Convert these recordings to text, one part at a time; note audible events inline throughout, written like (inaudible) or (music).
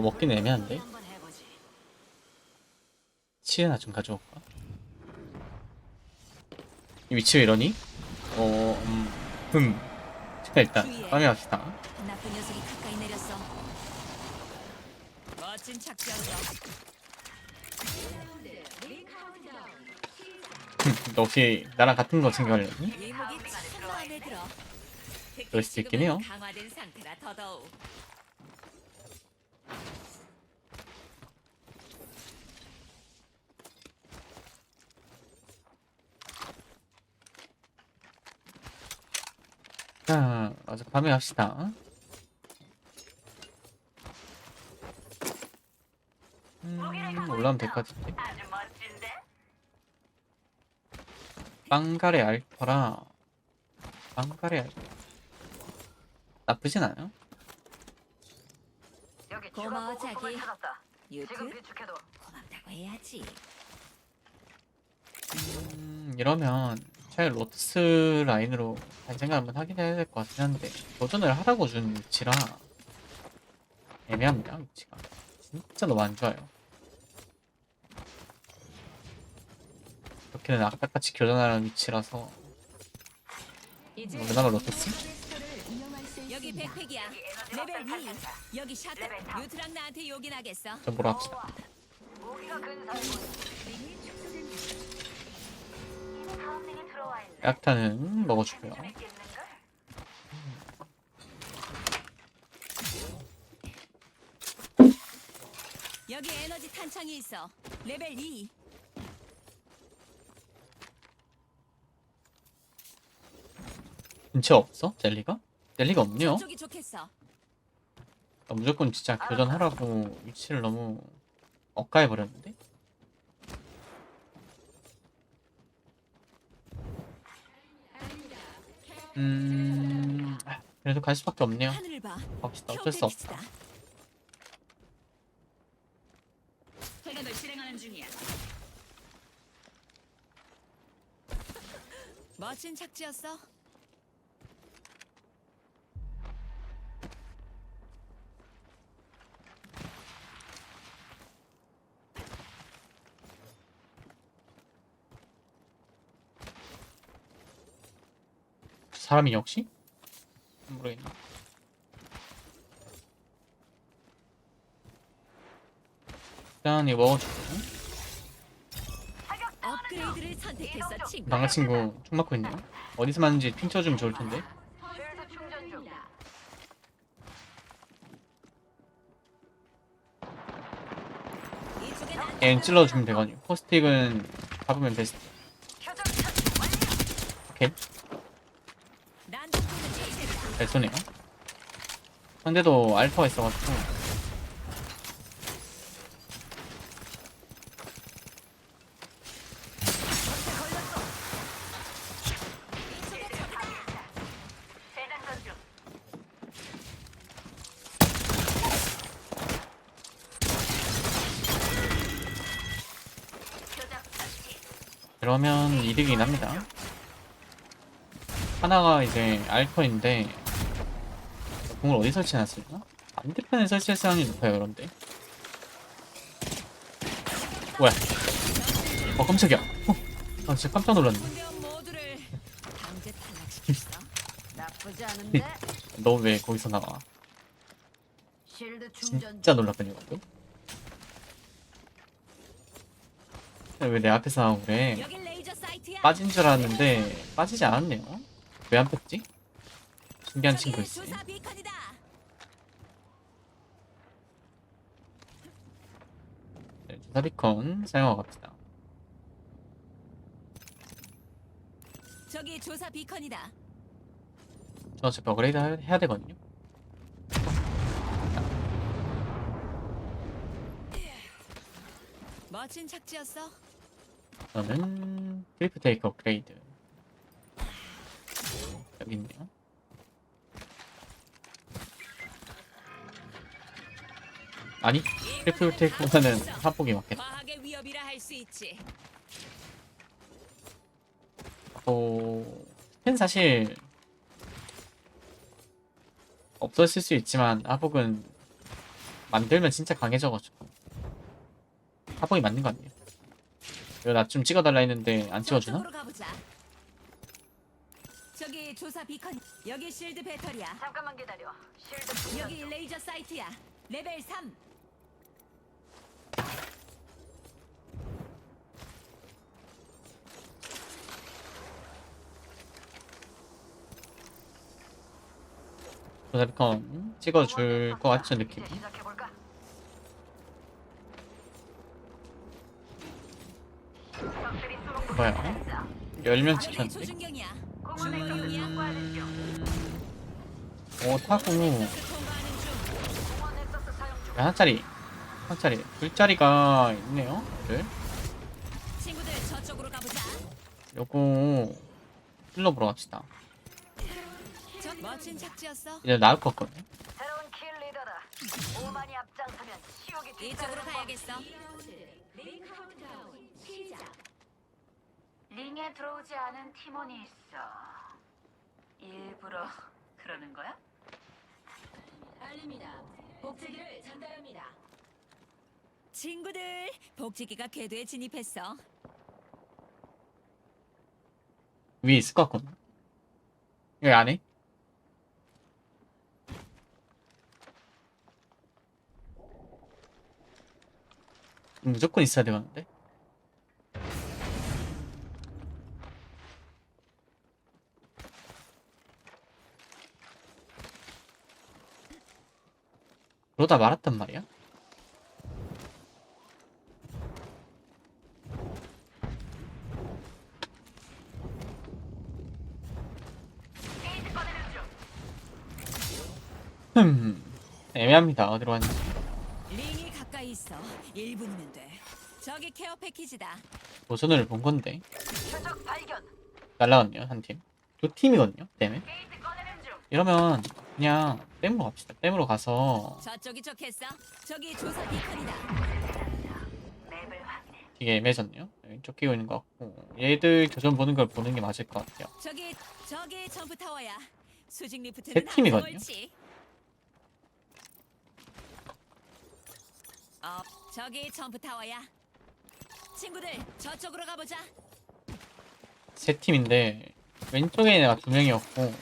뭐 먹긴 애매한데. 치즈나 좀 가져올까? 이 위치 왜 이러니? 어... 음... 흠 일단 빵에 갑시다 나쁜 녀석이 가까이 내렸어. 멋진 착지였어. 너 혹시 나랑 같은 거 챙겨가려니? 그럴 수도 있긴 해요. 강화된 상태라 더더욱. 자 어서 밤에 갑시다. 음... 올라오면 될 것 같은데. 빵가레 알파라. 빵가레 알파 나쁘진 않아요 고마워, 자기. 찾았다. 지금 유튜브 비축해도 고맙다고 해야지. 음, 이러면 차라리 로투스 라인으로 다시 생각 한번 하긴 해야 될 것 같긴 한데 도전을 하라고 준 위치라 애매합니다 위치가 진짜 너무 안 좋아요 이렇게는 아까같이 교전하는 위치라서 우리나라 로투스? 여기 백팩이야. 레벨 2. 여기 샷. 유트랑 나한테 요긴하겠어. 좀 보러 합시다. 약탄은 먹어주고요? 여기 에너지 탄창이 있어. 레벨 2. 근처 없어? 젤리가? 젤리가 없네요 저쪽이 좋겠어. 나 무조건 진짜 교전하라고 위치를 너무 엇가해 버렸는데? 음... 아, 그래도 갈 수밖에 없네요 하늘을 봐. 갑시다 어쩔 수 없다 다 퇴근을 실행하는 중이야. 멋진 착지였어. 사람이 역시? 모르겠네 일단 이거 먹어주고 업그레이드를 선택했어, 친구. 총 맞고 있네요 어디서 맞는지 핑 쳐주면 좋을 텐데 쉴드 충전 중. 이쪽에 난 얘는 찔러주면 되거든요 포스틱은 잡으면 베스트 완료. 오케이 잘 쏘네요 상대도 알파가 있어가지고. 그러면 이득이긴 합니다 하나가 이제 알파인데 공을 어디 설치해놨을까? 반대편에 설치했을 확률이 높아요 그런데 뭐야 어 깜짝이야 어, 아 진짜 깜짝 놀랐네. 너 왜 거기서 나와 진짜 중. 놀랐더니 이것도 왜 내 앞에서 나오고 그래. 빠진 줄 알았는데 빠지지 않았네요 왜 안 뺐지? 신기한 친구 있어 조사. 네, 조사 비컨 사용하고 갑시다 저기 조사 비컨이다. 저 어차피 업그레이드 하- 해야 되거든요 멋진 착지였어. 저는 트리프 테이크 업그레이드 여기 있네요 아니 트리프 테이크보다는 한폭이 맞겠다 과학의 위협이라 할 수 있지. 어... 펜 사실 없었을 수 있지만 하복은 만들면 진짜 강해져가지고 하봉이 맞는 거 아니에요? 이거 나 좀 찍어달라 했는데 안 찍어주나? 저쪽으로 가보자. 저기 조사 비컨. 여기 실드 배터리야. 잠깐만 기다려. 실드 여기 레이저 사이트야. 레벨 3. 조사비컨 찍어줄 것 같은 느낌 뭐야? 열면 아군의 찍혔는데? 오 타고 넥서스 사용 중. 하나짜리 하나짜리 둘짜리가 있네요 가보자. 요거 힐러 보러 갑시다 저 멋진 착지였어. 이제 나을 것 같거든요 새로운 킬 리더다. 오만이 앞장서면 시옥이 이쪽으로 가야겠어. 링에 들어오지 않은 팀원이 있어. 일부러 그러는 거야? 알립니다. 복제기를 전달합니다. 친구들, 복제기가 궤도에 진입했어. 위에 있을 것 같거든요 여기 안에 무조건 있어야 되겠는데? 그러다 말았단 말이야? 흠 애매합니다. 어디로 가까이 있어. 1분이면 돼. 저기 케어 패키지다. 도전을 본 건데 표적 발견. 날라갔네요 한 팀 두 팀이거든요 때문에 게이트 꺼내는 중. 이러면 그냥 댐으로 갑시다 댐으로 가서 저쪽이 좋겠어. 저기 조사 비컨이다. 맵을 확인해. 되게 애매해졌네요 여기 쫓기고 있는 것 같고 얘들 교전 보는 걸 보는 게 맞을 것 같아요 저기 저기 점프 타워야. 수직 리프트는 세 팀이거든요? 옳지. 어, 저기 점프 타워야. 친구들, 저쪽으로 가보자. 세 팀인데 왼쪽에 내가 두 명이었고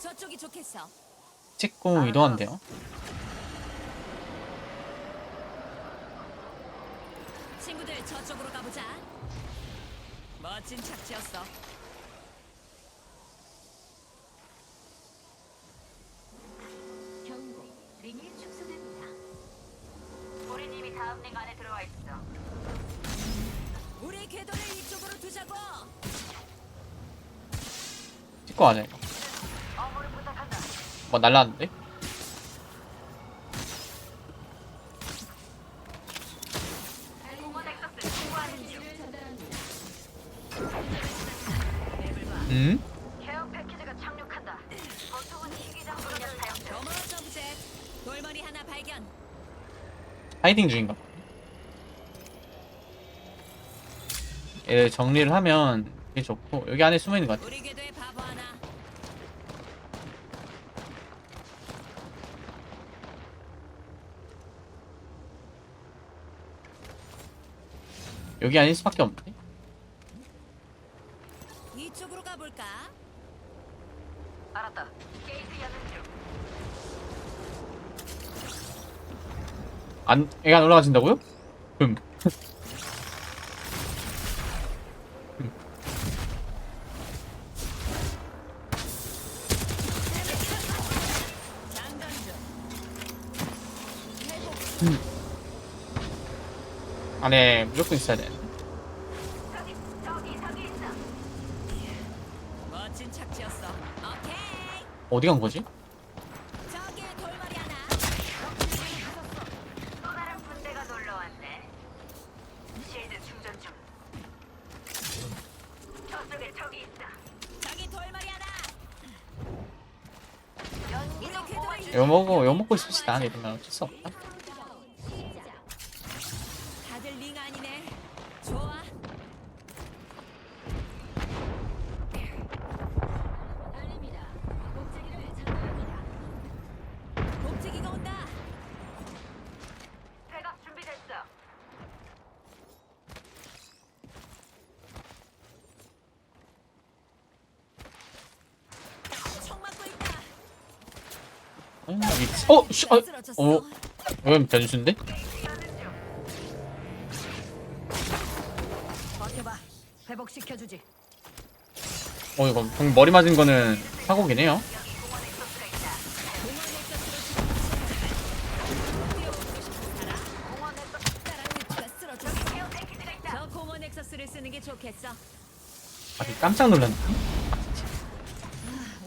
저쪽이 좋겠어. 찍고 이동한대요 친구들, 저쪽으로 가보자. 멋진 착지였어. 고마워, 점프셋. 돌머리 하나 발견. 하이딩 중인가 봐. 얘를 정리를 하면 되게 좋고 여기 안에 숨어 있는 것 같아 우리 궤도에 바보 하나. 여기 아닐 수밖에 없는데? 이쪽으로 가볼까? 알았다. 게이트 여는 중. 안, 애가 안 올라가진다고요? 음. (laughs) 안에 무조건 있어야 돼. 저기 저기 저기 있어. 멋진 착지였어. 오케이. 어디 간 거지? 저기 돌머리 하나. 또 다른 군대가 놀러 왔네. 실드 충전 중. 저쪽에 적이 있어. 저기 돌머리 하나. 연기도 우리 보관 궤도를 이거 먹고, 이거 먹고 있읍시다. 이러면 어쩔 수 없다. 다들 링 아니네. 좋아. 알립니다. 복제기를 어, 씨, 어, 쓰러졌어. 어, 이건 변수인데? 버텨봐. 회복시켜주지. 어, 이거 방 머리 맞은 거는 사고긴 해요. 저 공원 엑서스를 쓰는 게 좋겠어. 아, 깜짝 놀랐네.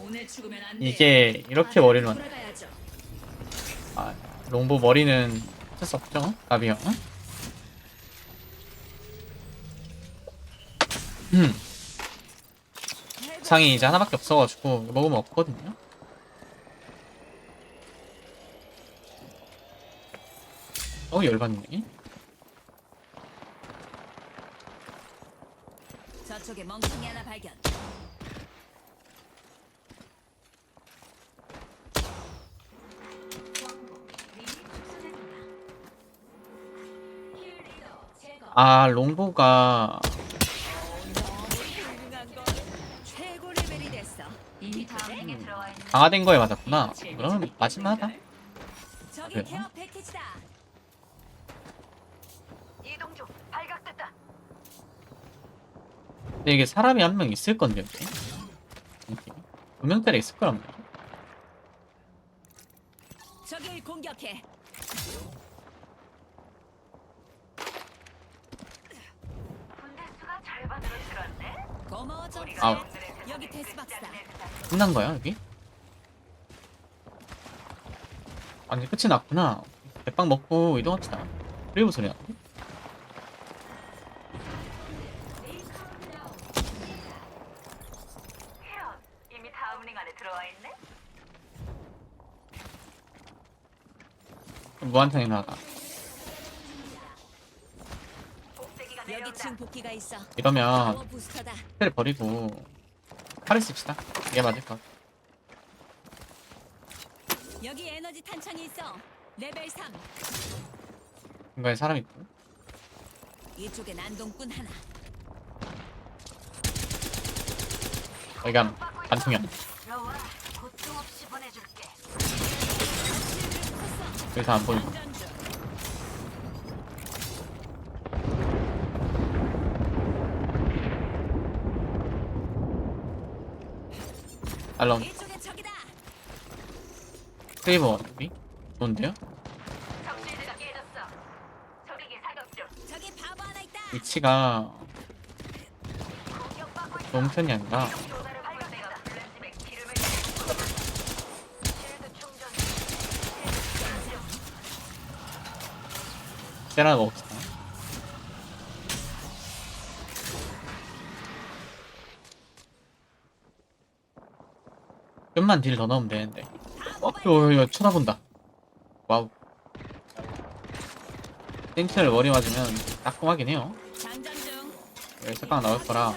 오늘 죽으면 안 돼. 이게 이렇게 머리를 맞. 롱보 머리는 어쩔 수 없죠. 나비요. 음, 상이 이제 하나밖에 없어가지고 먹으면 없거든요. 어, 열받네. 저쪽에 멍청이 하나 발견. 아, 롱보가 강화된 거에 맞았구나. 그럼. 발각됐다. 근데 이게 사람이 한 명 있을 건데, 여기. 두 명짜리 있을 거란 말이야. 공격해. 군대 수가 절반으로 줄었네. 고마워 좀. 아. 여기 데스박스다. 끝난 거야, 여기? 아, 이제 끝이 났구나. 대빵 먹고 이동합시다. 프리브 소리 나는데? 헤어. 이미 다음 링 안에 들어와 있네. 무한탕이 나가. 복귀가 있어. 이러면 부스터다. 텔 버리고 칼을 씁시다. 이게 맞을 것. 여기 에너지 탄창이 있어. 레벨 3. 중간에 사람 있고. 이쪽에 난동꾼 하나. 여기가 없이 보내줄게. 그래서 안 보이고 중. 알람. 세이버 여기? 좋은데요? 위치가. 너무 편이 아니라 때가 블렌짐에 기름을 실드 충전. 계란 먹읍시다. 좀만 딜 더 넣으면 되는데. 어, 이거, 이거 쳐다본다. 와우. 센티널 머리 맞으면 따끔하긴 해요. 여기 색깔 나올 거라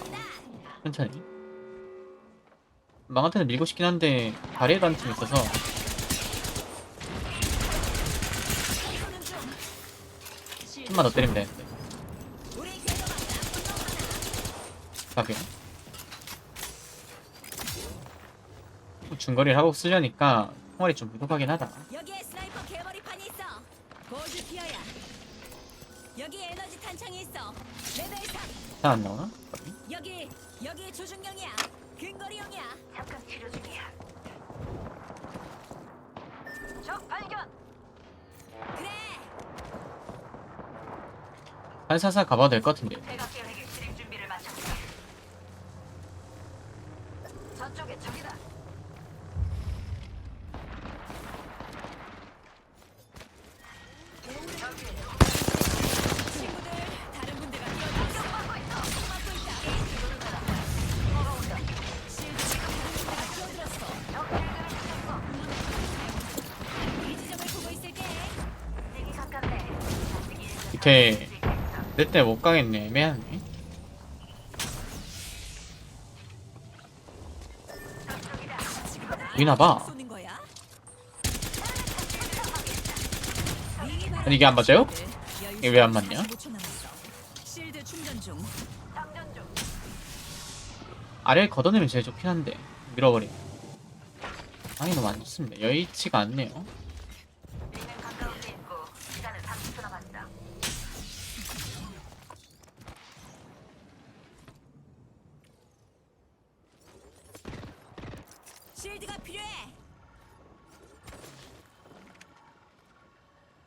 천천히. 망한테는 밀고 싶긴 한데 다리에도 한팀 있어서. 좀만 더 때리면 궤도가 나쁜 가게요. 중거리를 하고 쓰려니까 총알이 좀 부족하긴 하다. 여기에 스나이퍼 개머리판이 있어. 고즈 피어야. 여기 에너지 탄창이 있어. 레벨 3. 잘안 나오나? 여기 여기 조준경이야. 근거리용이야. 잠깐 치료 중이야. 적 발견. 그래. 살살살 가봐도 될 것 같은데. 대각 일은 밑에 수 있겠어. 내때못 가겠네. 애매하네. 저쪽이다. 보이나 봐. 쏘는 거야? 아니, 이게 안 맞아요? 이게 왜 안 맞냐? 45초 남았어. 실드 충전 중. 장전 중. 아래를 걷어내면 제일 좋긴 한데 밀어버리. 아니 너무 안 좋습니다. 여의치가 않네요. 링은 가까운 데 있고 시간은 30초 남았다. 실드가 필요해.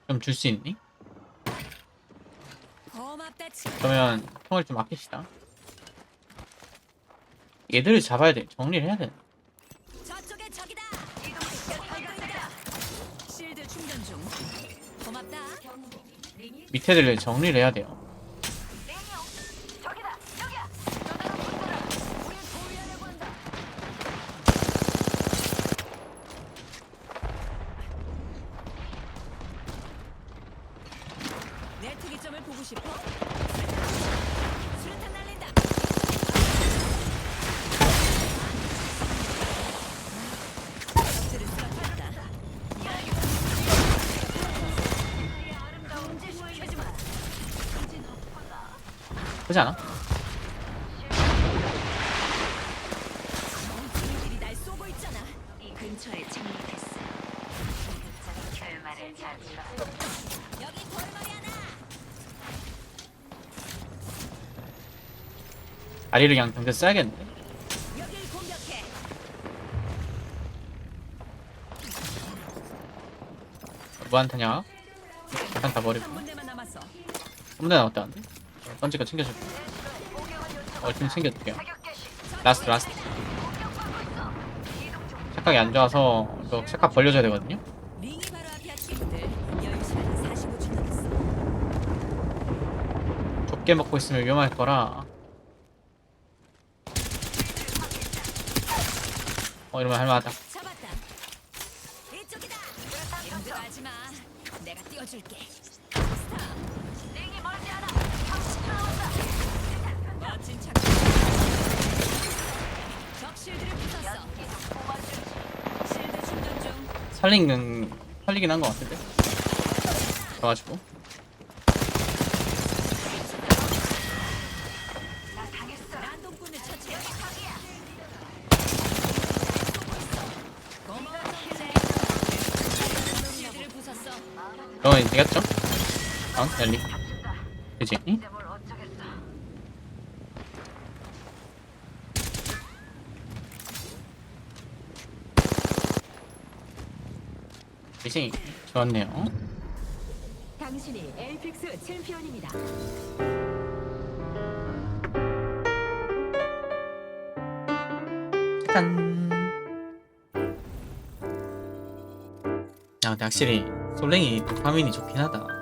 좀 줄 수 있니? 고맙다 친. 그러면 통을 좀 아낍시다. 얘들을 잡아야 돼. 정리를 해야 돼. 저쪽에 적이다. 실드 충전 중. 고맙다. 밑에들을 정리를 해야 돼요. 저기다. 여기야. 전화로 붙어라. 우리 보위하려고 한다. 내 특이점을 보고 싶어? 그렇지 않아? 다리를 그냥 당겨 써야겠는데. 무한타냐? 잠깐 다 버리고. 한 군데만 남았어. 아무데 나왔다 안 돼? 번지가 챙겨줄게. 어, 좀 챙겨줄게요. 라스트, 라스트. 착각이 안 좋아서 이거 착각 벌려줘야 되거든요. 링이 바로 앞이야 친구들. 여유 시간 45초 남았어. 좁게 먹고 있으면 위험할 거라. 어, 이러면 할만하다. 잡았다. 이쪽이다. 힘들어하지 마. 내가 띄워줄게. 스타. 링이 멀지 않아. 30초 남았다. 멋진 착. 적 실드를 부쉈어. 계속 뽑아주지. 실드 충전 중. 살리는, 살리긴 한 것 같은데. 그래가지고. 그러면 되겠죠? 어? 잡힌다. 그지? 이제 뭘 어쩌겠어. 그지? 좋았네요. 당신이 에이픽스 챔피언입니다. 짠. 야, 근데 확실히 솔랭이 도파민이 좋긴 하다.